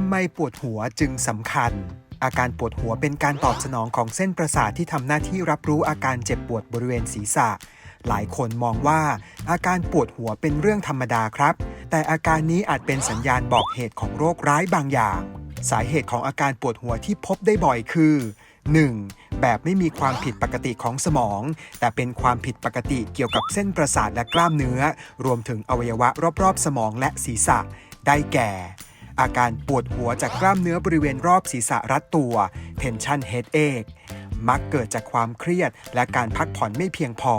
ำไมปวดหัวจึงสำคัญ อาการปวดหัวเป็นการตอบสนองของเส้นประสาทที่ทำหน้าที่รับรู้อาการเจ็บปวดบริเวณศีรษะ หลายคนมองว่า อาการปวดหัวเป็นเรื่องธรรมดาครับ แต่อาการนี้อาจเป็นสัญญาณบอกเหตุของโรคร้ายบางอย่าง สาเหตุของอาการปวดหัวที่พบได้บ่อยคือ 1. แบบไม่มีความผิดปกติของสมอง แต่เป็นความผิดปกติเกี่ยวกับเส้นประสาทและกล้ามเนื้อ รวมถึงอวัยวะรอบๆ สมองและศีรษะ ได้แก่ อาการปวดหัวจากกล้ามเนื้อบริเวณรอบศีรษะรัดตัว tension headache มักเกิดจากความเครียดและการพักผ่อนไม่เพียงพอ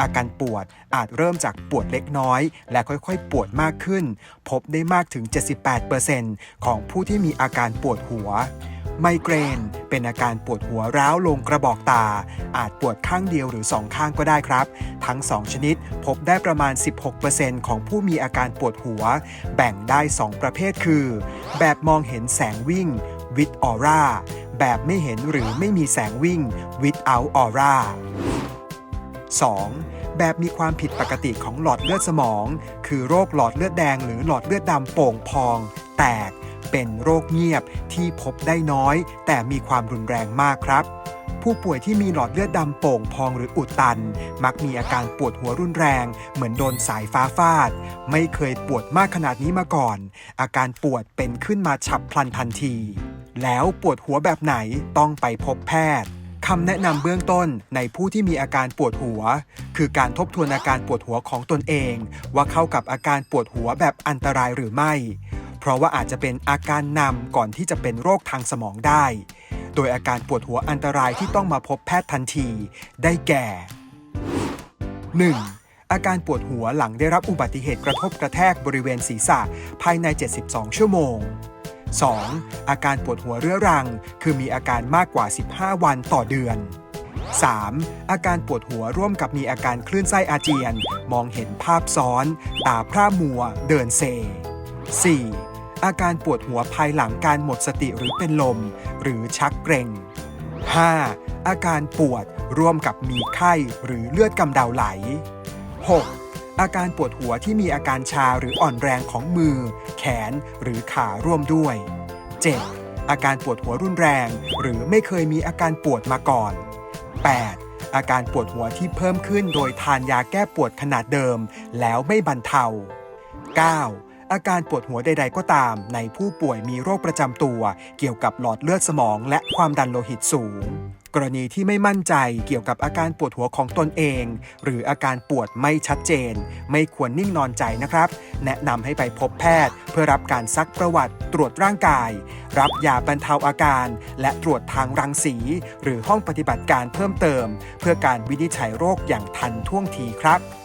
อาการปวดอาจเริ่มจากปวดเล็กน้อย และค่อยๆ ปวดมากขึ้น พบได้มากถึง 78%ของผู้ที่มีอาการปวดหัว ไมเกรน เป็นอาการปวดหัวร้าวลงกระบอกตา อาจปวดข้างเดียวหรือสองข้างก็ได้ครับ ทั้ง 2 ชนิดพบได้ประมาณ 16%ของผู้มีอาการปวดหัว แบ่งได้ 2 ประเภทคือ แบบมองเห็นแสงวิ่ง with aura แบบไม่เห็นหรือไม่มีแสงวิ่ง without aura 2. แบบมีความผิดปกติของหลอดเลือดสมอง คือโรคหลอดเลือดแดงหรือหลอดเลือดดำโป่งพอง แตก เป็นโรคเงียบที่พบได้น้อย แต่มีความรุนแรงมากครับ ผู้ป่วยที่มีหลอดเลือดดำโป่งพองหรืออุดตัน มักมีอาการปวดหัวรุนแรง เหมือนโดนสายฟ้าฟาด ไม่เคยปวดมากขนาดนี้มาก่อน อาการปวดเป็นขึ้นมาฉับพลันทันที แล้วปวดหัวแบบไหนต้องไปพบแพทย์คำแนะนำเบื้องต้นในผู้ที่มีอาการปวดหัว คือการทบทวนอาการปวดหัวของตนเอง ว่าเข้ากับอาการปวดหัวแบบอันตรายหรือไม่ เพราะว่าอาจจะเป็นอาการนำก่อนที่จะเป็นโรคทางสมองได้ โดยอาการปวดหัวอันตรายที่ต้องมาพบแพทย์ทันที ได้แก่ 1. อาการปวดหัวหลังได้รับอุบัติเหตุกระทบกระแทกบริเวณศีรษะภายใน 72 ชั่วโมง 2. อาการปวดหัวเรื้อรัง คือมีอาการมากกว่า 15 วันต่อเดือน 3. อาการปวดหัวร่วมกับมีอาการคลื่นไส้อาเจียน มองเห็นภาพซ้อน ตาพร่ามัว เดินเซ 4. อาการปวดหัวภายหลังการหมดสติหรือเป็นลม หรือชักเกร็ง 5. อาการปวดร่วมกับมีไข้หรือเลือดกำเดาไหล 6. อาการปวดหัวที่มีอาการชาหรืออ่อนแรงของมือ แขนหรือขาร่วมด้วย 7. อาการปวดหัวรุนแรง หรือไม่เคยมีอาการปวดมาก่อน 8. อาการปวดหัวที่เพิ่มขึ้นโดยทานยาแก้ปวดขนาดเดิม แล้วไม่บรรเทา 9. อาการปวดหัวใด ๆ ก็ตาม ในผู้ป่วยมีโรคประจำตัว เกี่ยวกับหลอดเลือดสมองและความดันโลหิตสูง กรณีที่ไม่มั่นใจเกี่ยวกับอาการปวดหัวของตนเอง หรืออาการปวดไม่ชัดเจน ไม่ควรนิ่งนอนใจนะครับ แนะนำให้ไปพบแพทย์ เพื่อรับการซักประวัติตรวจร่างกาย รับยาบรรเทาอาการ และตรวจทางรังสี หรือห้องปฏิบัติการเพิ่มเติม เพื่อการวินิจฉัยโรคอย่างทันท่วงทีครับ